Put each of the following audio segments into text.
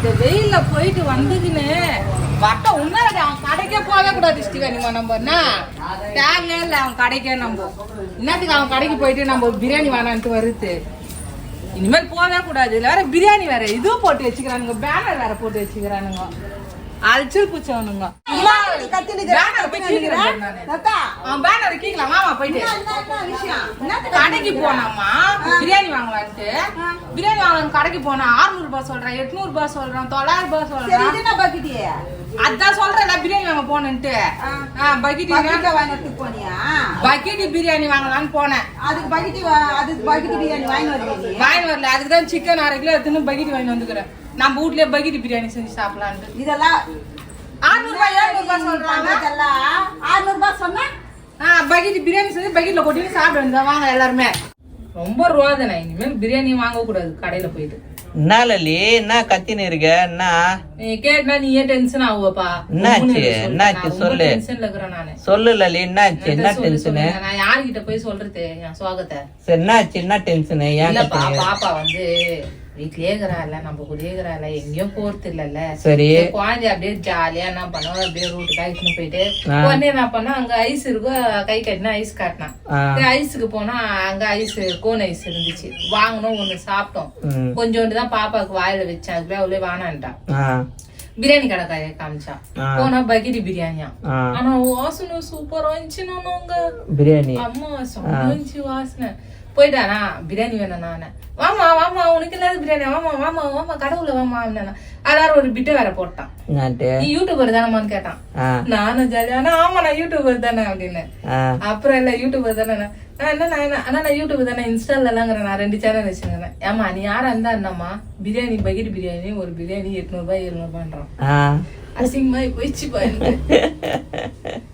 இந்த வெயில்ல போயிட்டு வந்ததுன்னு வட்டம் உன்னால அவன் கடைக்கே போகவே கூடாது ஸ்ரீகாணிமா நம்ம என்ன? தேவையே இல்லை அவன் கடைக்கே நம்ம என்னத்துக்கு அவன் கடைக்கு போயிட்டு நம்ம பிரியாணி வேணான்ட்டு வருது? இனிமேல் போகவே கூடாது. இதுல வேற பிரியாணி வேற இதுவும் போட்டு வச்சுக்கிறானுங்க பேனர் வேற போட்டு வச்சுக்கிறானுங்க. அழிச்சல் பூச்சவனுங்க கடைக்கு போனாமா பிரியாணி வாங்கலான்ட்டு. பிரியாணி வாங்கலாம் கடைக்கு போனா 600 ரூபாய் சொல்றேன் 800 ரூபாய் சொல்றான் தொள்ளாயிரம் ரூபாய் சொல்றான் அதான் சொல்றேன் பிரியாணி வாங்க போனேன்ட்டு. பக்கெட் பக்கெட் பிரியாணி வாங்கலாம்னு போனேன். வாங்கி வரல அதுக்கு தான் சிக்கன் அரை கிலோ எடுத்துன்னு பக்கெட் வாங்கி வந்துக்கிறேன். நம்ம வீட்லயே பக்கெட் பிரியாணி செஞ்சு சாப்பிடலான்ட்டு. ஆறுநூறு ரூபாய் ஏழுநூறு ரூபாய் சொல்றாங்க? ஆ பக்கெட் பிரியாணி செஞ்சு பக்கெட்ல கொட்டிட்டு சாப்பிட வேண்டியதா வாங்க எல்லாருமே. ரொம்ப ரோதனை. இனிமேல் பிரியாணி வாங்க கூடாது கடையில போயிட்டு. என்ன லலி? என்ன கத்தின்னு இருக்க? என்ன? நீ கேட்டா நீயே டென்ஷன் ஆகுவப்பா. என்னாச்சு? என்னாச்சு? சொல்லு. டென்ஷன்ல இருக்கிறேன் நானு. சொல்லு லலி. என்னாச்சு? என்ன டென்ஷனு. நான் யார்கிட்ட போய் சொல்றது? என் சோகத்தை சரி என்னாச்சு? என்ன டென்ஷனு ஏன் பாப்பா வந்து வீட்லயே இருக்கிறாள் நம்ம கூடயே இருக்கிறாள் எங்கேயும் போறது இல்லல்ல. சரி. குழந்தை அப்படியே ஜாலியா என்ன பண்ணுவோம் அப்படியே ரூட்டுக்கு ஐஸ்னு போயிட்டு. உடனே என்ன பண்ணா அங்க ஐஸ் இருக்கும் கை கட்டினா ஐஸ் காட்டினான் ஐஸுக்கு போனா அங்க ஐஸ் கோன் ஐஸ் இருந்துச்சு. வாங்கணும் ஒண்ணு சாப்பிட்டோம். கொஞ்சோண்டு தான் பாப்பாவுக்கு வாயில வச்சேன். அதுக்குள்ள அவளே வானான்ட்டான் பிரியாணி கடை காய காமிச்சா. போனா பகிரி பிரியாணியா. ஆனா வாசனை சூப்பரா இருந்துச்சு நானுங்க பிரியாணி. அம்மா வாசனை. போயிட்டானா? பிரியாணி நானே வாமா வாமா உனக்கு இல்லாத பிரியாணி? வாமா வாமா வாமா கடவுள வாமா அப்படின்னா எல்லாரும் ஒரு பிட்டு வேற போட்டான். நீ யூடியூபர் தானமான்னு கேட்டான். நானும் ஜாலியா ஆமா நான் யூடியூபர் தானே அப்படின்னு. அப்புறம் இல்ல யூடியூபர் தானே நான். என்ன நான் ஆனா நான் யூடியூபர் தானே இன்ஸ்டால எல்லாங்கிற நான் ரெண்டு சேனல் வச்சுருந்தேன். ஏமா நீ யாரா இருந்தா என்னம்மா? பிரியாணி பக்கெட் பிரியாணி ஒரு பிரியாணி எட்நூறு ரூபாய் எழுநூறு ரூபான்றான் ஆ. அசிங்கமாயி போயிடுச்சு பாருங்க.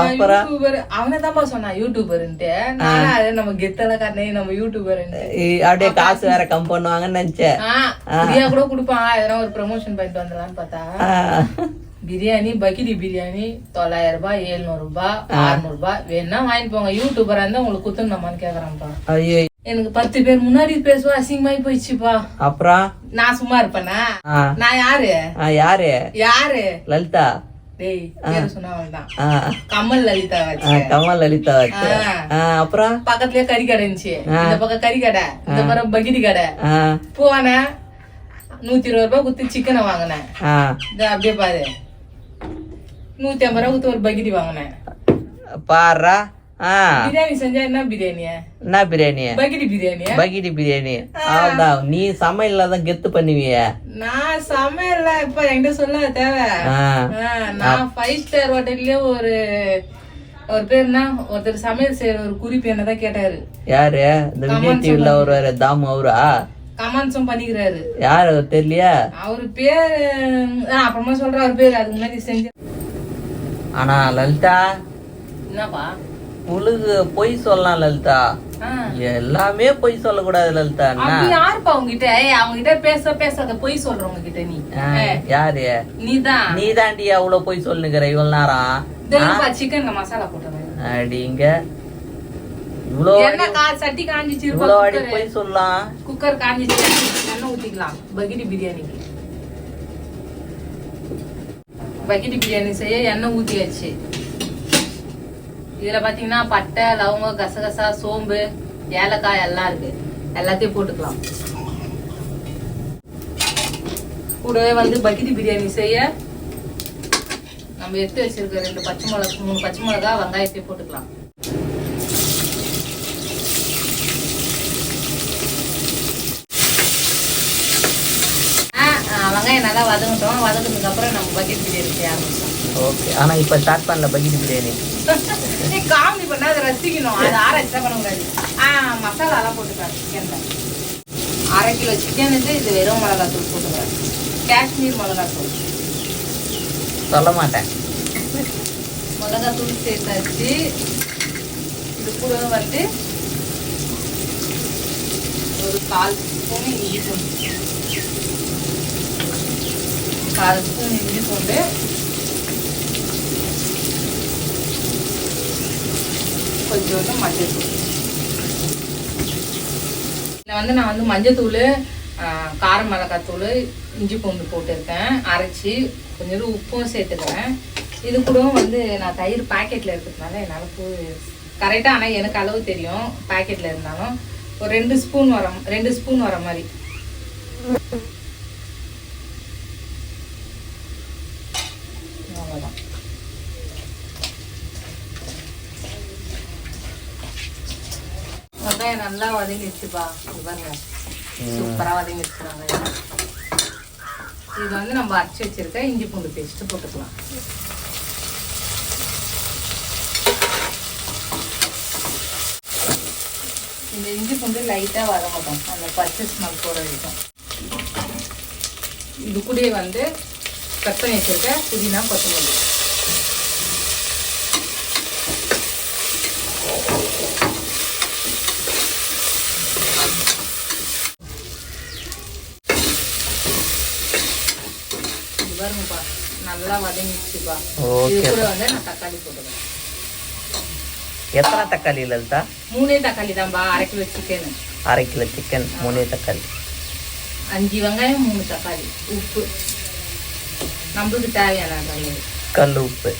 அப்புறம் சொன்னான் யூடியூபர்ன்ட்டு நானும் நம்ம கெத்தல காரணே நம்ம யூடியூபர்ன்ட்டு அப்படியே காசு வேற கம் பண்ணுவாங்கன்னு நினைச்சேன். கூட கொடுப்பான். எதனா ஒரு ப்ரமோஷன் பண்ணிட்டு வந்துடலாம்னு பார்த்தா. பிரியாணி பக்கிரி பிரியாணி தொள்ளாயிரம் ரூபாய் எழுநூறு ரூபாய் அறுநூறு ரூபாய் வேணா வாங்கிட்டு போங்க. யூடியூபரா இருந்தா உங்களுக்கு குத்துணுமான்னு கேக்குறான்ப்பா. ஐயோ. எனக்கு பத்து பேர் முன்னாடி பேசுவா அசிங்கமாயி போயிடுச்சுப்பா. அப்புறம் நான் சும்மா இருப்பேனா? நான் யாரு? யாரு? யாரு? லலிதா. கமல் லலிதா கமல் லலிதா அப்புறம்? பக்கத்துலயே கறி கடை இருந்துச்சு. இந்த பக்கம் கறி கடை இந்த பக்கம் பகிரி கடை. போனேன் நூத்தி இருபது ரூபாய் குத்து சிக்கனை வாங்கினேன். அப்படியே பாரு. நூத்தி ஐம்பது ரூபாய் குத்து ஒரு பகிரி வாங்கினேன். பாரா பிரியாணி செஞ்சா என்ன பிரியாணியா என்ன பிரியாணி? பகிரி பிரியாணியா பகிடி பிரியாணி. அவ்வளவுதான். நீ சமையல்ல தான் கெத்து பண்ணுவிய. நான் சமையல்ல இப்ப என்கிட்ட சொல்ல தேவை. நான் ஃபைவ் ஸ்டார் ஹோட்டல்லயே ஒரு ஒரு பேர் என்ன ஒருத்தர் சமையல் செய்யற ஒரு குறிப்பு என்னதான் கேட்டாரு. யாரு? இந்த விஜய் டிவில ஒரு தாமு அவரா? கமெண்ட்ஸும் பண்ணிக்கிறாரு. யாரு? அவர் தெரியலையா? அவரு பேர் அப்புறமா சொல்ற அவர் பேர். அதுக்கு முன்னாடி செஞ்ச ஆனா லலிதா. என்னப்பா? உழுகு பொய் சொல்லலாம் லலிதா. எல்லாமே பொய் சொல்லக்கூடாது லலிதா? அப்படி யாருப்பா உங்ககிட்ட? அவங்க கிட்ட பேச பேசாத பொய் சொல்றவங்க கிட்ட நீ. யாரு? நீதான் நீ தாண்டி அவ்வளவு பொய் சொல்லுங்கிற இவ்வளவு நேரம்? சிக்கன்ல மசாலா போட்டது அடிங்க. இவ்வளோ சட்டி காஞ்சிச்சு இவ்வளோ அடி பொய் சொல்லலாம். குக்கர் காஞ்சிச்சு எண்ணெய் ஊத்திக்கலாம். பகிரி பிரியாணிக்கு பகிரி பிரியாணி செய்ய எண்ணெய் ஊத்தியாச்சு. இதுல பாத்தீங்கன்னா பட்டை லவங்கம் கசகசா சோம்பு ஏலக்காய் எல்லாம் இருக்கு. எல்லாத்தையும் போட்டுக்கலாம். கூடவே வந்து பகிரி பிரியாணி செய்ய நம்ம எடுத்து வச்சிருக்க ரெண்டு பச்சை மிளகா மூணு பச்சை மிளகா வெங்காயத்தையும் போட்டுக்கலாம் ஆ, ஆ, வெங்காயம் நல்லா வதங்கட்டும். வதங்கினதுக்கு அப்புறம் நம்ம பக்கெட் பிரியாணி செய்ய ஆரம்பிச்சோம் ஓகே ஆனா இப்ப ஸ்டார்ட் பண்ணல பகிடி பிரியாணி நீ காமெடி பண்ணா அதை ரசிக்கணும். அது ஆராய்ச்சி பண்ணக்கூடாது ஆ மசாலாலாம் போட்டுக்கலாம் சிக்கன்ல. அரை கிலோ சிக்கனுக்கு இது வெறும் மிளகாத்தூள் போட்டுக்கிறேன் காஷ்மீர் மிளகாத்தூள். சொல்ல மாட்டேன். மிளகாத்தூள் சேர்த்தாச்சு. இது கூட வந்து ஒரு கால் ஸ்பூன் இஞ்சி பூண்டு. கால் ஸ்பூன் இஞ்சி பூண்டு. கொஞ்சோண்டு மஞ்சள் தூள் இதில் வந்து நான் வந்து மஞ்சத்தூள் கார மிளகாத்தூள் இஞ்சி பூண்டு போட்டிருக்கேன். அரைச்சி கொஞ்சம் உப்பும் சேர்த்துக்கிறேன். இது கூட வந்து நான் தயிர் பாக்கெட்டில் இருக்கிறதுனால என்னால் பூ கரெக்டாக ஆனால் எனக்கு அளவு தெரியும் பாக்கெட்டில் இருந்தாலும். ஒரு ரெண்டு ஸ்பூன் வர ரெண்டு ஸ்பூன் வர மாதிரி அவ்வளோதான் வெங்காயம் நல்லா வதங்கிடுச்சுப்பா பாருங்க. சூப்பராக வதங்கிடுச்சுறாங்க இது வந்து நம்ம அரைச்சி வச்சிருக்க இஞ்சி பூண்டு பேஸ்ட் போட்டுக்கலாம். இந்த இஞ்சி பூண்டு லைட்டாக வதங்கட்டும் அந்த பச்சை ஸ்மெல் போகிற வரைக்கும். இது கூடயே வந்து கட் பண்ணி வச்சிருக்க புதினா கொத்தமல்லி. பாருங்கப்பா நல்லா வதங்கிடுச்சுப்பா. இது. கூட வந்து நான் தக்காளி போட்டுக்கிறேன். எத்தனை தக்காளி லலிதா? மூணே தக்காளி தான்பா அரை கிலோ சிக்கனு அரை கிலோ சிக்கன் மூணே தக்காளி. அஞ்சு வெங்காயம் மூணு தக்காளி. உப்பு. நம்மளுக்கு தேவையான கல் உப்பு.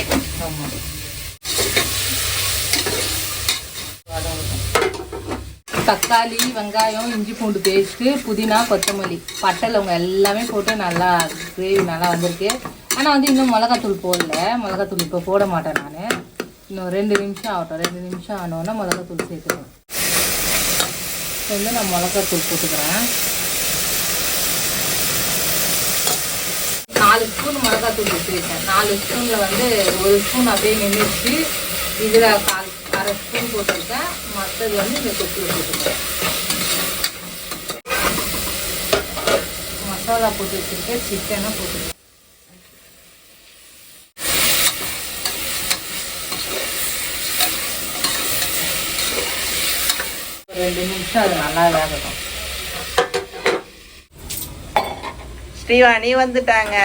ஆமாம் தக்காளி வெங்காயம் இஞ்சி பூண்டு பேஸ்ட்டு புதினா கொத்தமல்லி. பட்டை லவங்க எல்லாமே போட்டு நல்லா கிரேவி நல்லா வந்திருக்கு. ஆனால் வந்து இன்னும் மிளகாத்தூள் போடல. மிளகாத்தூள் இப்போ போட மாட்டேன் நான். இன்னும் ரெண்டு நிமிஷம் ஆகட்டும். ரெண்டு நிமிஷம் ஆனோன்னா மிளகாத்தூள் சேர்த்துக்கிறேன் இப்போ வந்து நான் மிளகாத்தூள் போட்டுக்கிறேன். நாலு ஸ்பூன் மிளகாத்தூள் வச்சுருக்கேன் நாலு ஸ்பூனில் வந்து ஒரு ஸ்பூன் அப்படியே நின்றுச்சு இதில் அரை ஸ்பூன் போட்டிருக்கேன் மற்றது வந்து இந்த தொட்டில் வச்சுருக்கேன் மசாலா போட்டு வச்சுருக்கேன். சிக்கனை போட்டுருக்கேன் ஒரு ரெண்டு நிமிஷம் அது நல்லா வேகட்டும். ஸ்ரீவாணி வந்துட்டாங்க.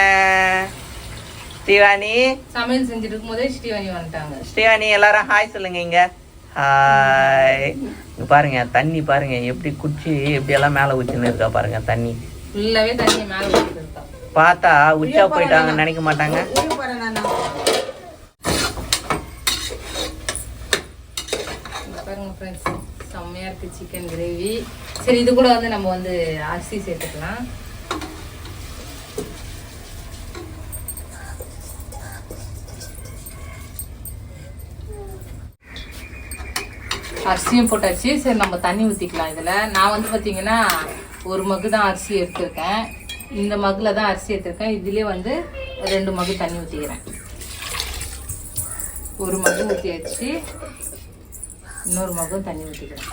ஸ்ரீவாணி. சமையல் செஞ்சுட்டு இருக்கும்போதே ஸ்ரீவாணி வந்துட்டாங்க. ஸ்ரீவாணி எல்லாரும் ஹாய் சொல்லுங்க இங்க. ஹாய் பாருங்க தண்ணி பாருங்க எப்படி குச்சி எப்படி எல்லாம் மேல ஊற்றின்னு இருக்கா பாருங்க தண்ணி. ஃபுல்லாகவே தண்ணியை மேலே இருக்கா பார்த்தா உச்சா போயிட்டாங்கன்னு நினைக்க மாட்டாங்க. பாருங்க ஃப்ரெண்ட்ஸ் செம்மையா இருக்கு சிக்கன் கிரேவி சரி இது கூட வந்து நம்ம வந்து அரிசி சேர்த்துக்கலாம். அரிசியும் போட்டாச்சு. சரி நம்ம தண்ணி ஊற்றிக்கலாம் இதில். நான் வந்து பார்த்திங்கன்னா ஒரு மகு தான் அரிசி எடுத்துருக்கேன். இந்த மகில் தான் அரிசி எடுத்திருக்கேன். இதுலேயே வந்து ரெண்டு மகு தண்ணி ஊற்றிக்கிறேன் ஒரு மகு ஊற்றியாச்சு இன்னொரு மகும் தண்ணி ஊற்றிக்கிறேன்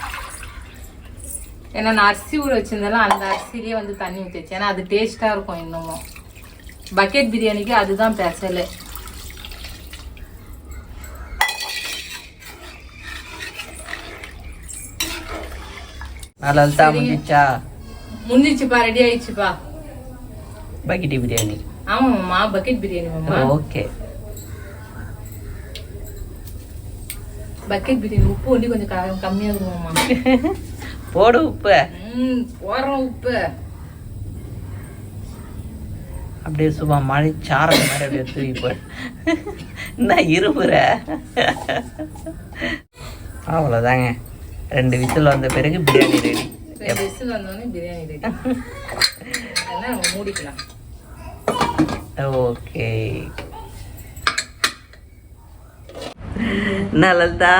ஏன்னா நான் அரிசி ஊற வச்சுருந்தாலும் அந்த அரிசிலேயே வந்து தண்ணி ஊற்றி வச்சேன் ஏன்னா அது டேஸ்ட்டாக இருக்கும் இன்னமும். பக்கெட் பிரியாணிக்கு அதுதான் ஸ்பெஷலு லலிதா முடிச்சா முடிஞ்சிச்சுப்பா ரெடி ஆயிடுச்சுப்பா பக்கிட்டி பிரியாணி ஆமாம்மா bucket biryani okay bucket biryani உப்பு ஒண்டி கொஞ்சம் க- கம்மியா இருக்குமாம்மா போடு உப்பு ம் போடுறோம் உப்பு அப்படியே சும்மா மழை சாரல் மாதிரி அப்படியே தூக்கி போடு என்ன இருபுற அவ்வளோதாங்க ரெண்டு விசில் வந்த பிறகு பிரியாணி ரெடி விசில் வந்தோடனே பிரியாணி ரெடி மூடிக்கலாம். ஓகே. என்ன லலிதா?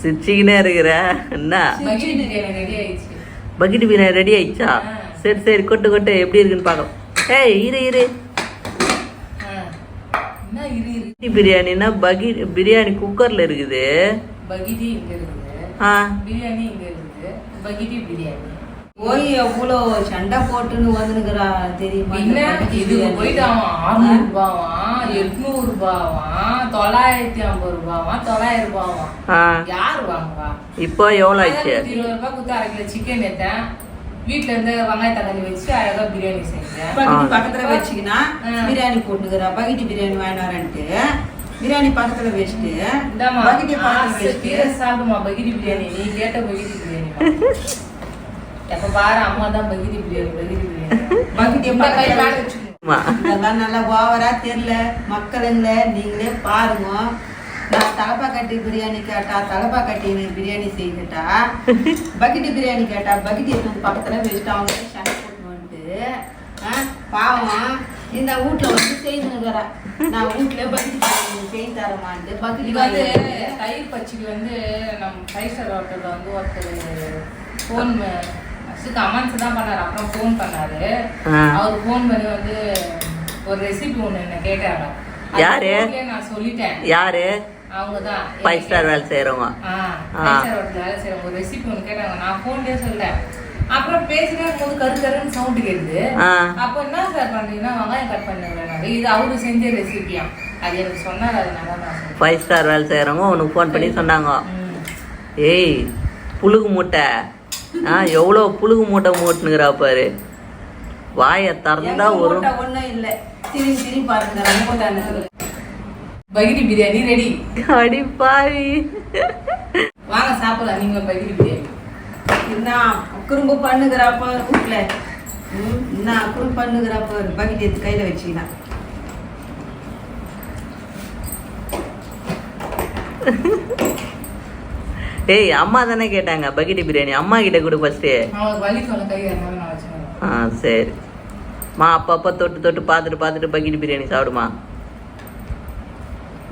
சிரிச்சிக்கினே இருக்கிற. என்ன? பக்கெட் பிரியாணி ரெடி ஆயிடுச்சு. சரி சரி கொட்டு கொட்டு. எப்படி இருக்குன்னு பார்க்கலாம். ஏய் இரு இரு. பிரியாணின்னா பக்கெட் பிரியாணி குக்கர்ல இருக்குது. பகிடி இங்க இருக்குது பிரியாணி இங்க இருக்குது பகிடி பிரியாணி. போய் எவ்வளோ சண்டை போட்டுன்னு வந்துனுக்குறா தெரியுமா? என்ன பக்கத்து இது பிரியாணி? போயிட்டு அவன் அறுநூறு ரூபாவான் எட்நூறு ரூபாவான் தொள்ளாயிரத்தி ஐம்பது ரூபாவான் தொள்ளாயிரம் ரூபாவான் யார் வாங்குவா? இப்போ எவ்வளோ அதான் இருபது ரூபாய் கொடுத்து அரை கிலோ சிக்கன் எடுத்தேன். வீட்டுல இருந்து வெங்காய தக்காளி வச்சு அழகா பிரியாணி செஞ்சேன். பக்கத்துல வச்சுக்கினா. பிரியாணி போட்டுக்கிறா. பக்கெட் பிரியாணி வாங்கிட்டு வரேன்ட்டு. பிரியாணி பக்கத்துல வச்சுட்டு இந்தாம்மா, பக்கெட் பக்கத்துல வச்சுட்டு. சாப்பிடுமா பகிரி பிரியாணி. நீ கேட்ட பகிரி பிரியாணி எப்ப பாரு அம்மா தான் பகிரி பிரியாணி பகிரி பிரியாணி. கை எப்ப வச்சுக்கணும் ஆமா. இதெல்லாம் நல்லா ஓவரா தெரியல. மக்களுங்களே நீங்களே பாருங்க. நான் தலப்பா கட்டி பிரியாணி கேட்டா தலப்பா கட்டி பிரியாணி செய்துட்டா பக்கெட் பிரியாணி கேட்டா பக்கெட் எடுத்து பக்கத்துல வச்சுட்டு அவங்க சண்டை போட்டு வந்துட்டு பாவம். இந்த வீட்டுல வந்து செய்துங்கிறா நான் வீட்டுல பிரியாணி செய்து தரமான்ட்டு இது வந்து தயிர் பச்சடிக்கு வந்து நம்ம ஸ்டார் ஹோட்டலில் வந்து ஒருத்தர் ஃபோன் கமெண்ட்ஸ் தான் பண்ணாரு. அப்புறம் ஃபோன் பண்ணாரு. அவர் ஃபோன் பண்ணி வந்து ஒரு ரெசிபி ஒன்று என்ன அது யாரு? நான் சொல்லிட்டேன். யாரு? அவங்க தான் ஃபைவ் ஸ்டார் வேலை செய்யறவங்க ஆ ஆ. ஃபைவ் ஸ்டார் ஹோட்டல் வேலை செய்யறவங்க ஒரு ரெசிபி ஒன்று கேட்டாங்க. நான் ஃபோன்லேயே சொல்லிட்டேன். அப்புறம் பேசினே போது கரு கருன்னு சவுண்டு ஆ. அப்போ என்ன சார் பண்றீங்கன்னா வெங்காயம் கட் பண்ணுங்க இது அவரு செஞ்ச ரெசிபியா அது எனக்கு சொன்னார் அதனால நான் ஃபைவ் ஸ்டார் வேலை செய்யறவங்க உனக்கு ஃபோன் பண்ணி சொன்னாங்க. ஏய் புழுகு மூட்டை. ஆ எவ்வளோ புழுகு மூட்டை மூட்டுனுங்கிறா பாரு. வாயை திறந்தா ஒரு ஒண்ணும் இல்ல. திரும்பி திரும்பி பாருங்க பகிரி பிரியாணி ரெடி அடி பாவி. வாங்க சாப்பிடலாம். நீங்க பகிரி பிரியாணி. என்ன குறும்பு பண்ணுகிறாப்ப வீட்டுல ம், என்ன குறும்பு பண்ணுகிறாப்ப பக்கெட் எடுத்து கையில வச்சுக்கலாம் ஏய் அம்மா தானே கேட்டாங்க பக்கெட் பிரியாணி. அம்மா கிட்ட கொடு ஃபர்ஸ்ட் ஆ சரி. மா அப்பப்போ தொட்டு தொட்டு பார்த்துட்டு பார்த்துட்டு பக்கெட் பிரியாணி சாப்பிடுமா?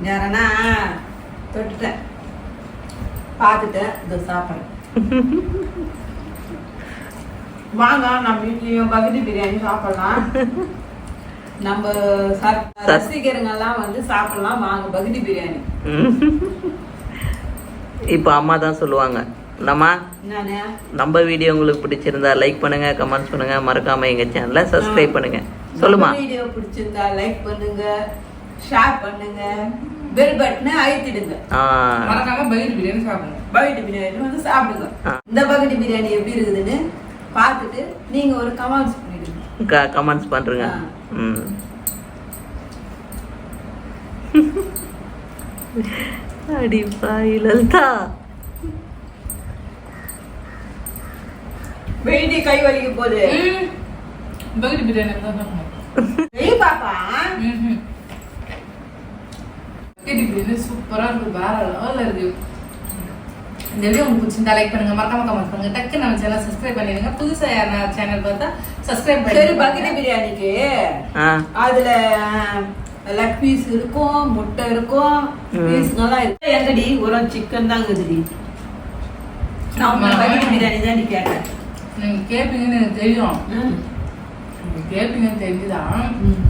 யாரனா தொட்டுட்டேன். பார்த்துட்டேன் இதை சாப்பிட்றேன் வாங்க நம்ம வீட்லயும் பக்கெட் பிரியாணி சாப்பிடலாம். நம்ம ரசிகருங்கெல்லாம் வந்து சாப்பிடலாம். வாங்க பக்கெட் பிரியாணி. இப்போ அம்மா தான் சொல்லுவாங்க. நம்ம நம்ம வீடியோ உங்களுக்கு பிடிச்சிருந்தா லைக் பண்ணுங்க கமெண்ட்ஸ் பண்ணுங்க. மறக்காம எங்க சேனலை சப்ஸ்கிரைப் பண்ணுங்க. சொல்லுமா வீடியோ பிடிச்சிருந்தா லைக் பண்ணுங்க ஷேர் பண்ணுங்க. பெல் பட்டனை அழுத்திடுங்க. மறக்காம பகிரி பிரியாணி சாப்பிடுங்க. பக்கெட் பிரியாணி வந்து சாப்பிடுங்க. இந்த பக்கெட் பிரியாணி எப்படி இருக்குதுன்னு பார்த்துட்டு நீங்க ஒரு கமெண்ட்ஸ் பண்ணிடுங்க. கமெண்ட்ஸ் பண்றேங்க. ஆ. ம். அடி பாய் லலிதா. வெயிட்டி கை வலிக்க போகுது. ம். பகிரி பிரியாணி தான் பாப்பா? ம்ஹும். பகிரி பிரியாணி சூப்பரா இருக்கு வேற லெவல்ல இருக்கு இந்த வீடியோ உங்களுக்கு பிடிச்சிருந்தா லைக் பண்ணுங்க மறக்காம கமெண்ட் பண்ணுங்க டக்கு நம்ம சேனல் சப்ஸ்கிரைப் பண்ணிடுங்க புதுசா யாரா சேனல் பார்த்தா சப்ஸ்கிரைப் சரி பக்கெட் பண்ணி பிரியாணிக்கு ஆ அதுல லெக் பீஸ் இருக்கும் முட்டை இருக்கும் ம். பீஸ்ங்கெல்லாம் இருக்கு எங்கடி ஒரு சிக்கன் தான் இருக்குதுடி. நான் பக்கெட் பிரியாணி தான் நீ கேட்டேன் நீங்க கேட்பீங்கன்னு எனக்கு தெரியும் கேட்பீங்கன்னு தெரிஞ்சுதான்.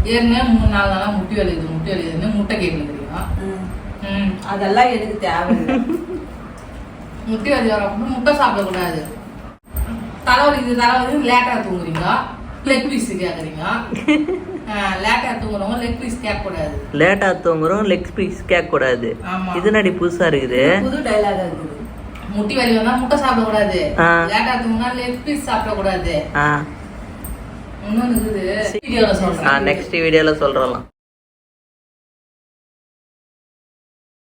ஏற்கனவே மூணு நாளா முட்டி வலிக்குது முட்டி வலிக்குதுன்னு முட்டை கேட்கணும் தெரியும் ம். ம். அதெல்லாம் எனக்கு தேவையில்லை. முட்டி வலி வரப்போ முட்டை சாப்பிடக்கூடாது தலைவலிக்குது தலைவலி லேட்டா தூங்குறீங்க லெக் பீஸ் கேக்குறீங்க லேட்டா தூங்குறவங்க லெக் பீஸ் கேட்கக்கூடாது லேட்டா தூங்குறோம் லெக் பீஸ் கேட்க கூடாது ஆமா. இது நடி புதுசா இருக்குது? புது டைலாக் இருக்குது. முட்டி வலி வந்தா முட்டை சாப்பிடக்கூடாது. லேட்டா தூங்கினா லெக் பீஸ் சாப்பிடக்கூடாது. ஆ. இன்னொன்னு இருக்குது. வீடியோல சொல்றேன். நெக்ஸ்ட் வீடியோல சொல்றலாம்.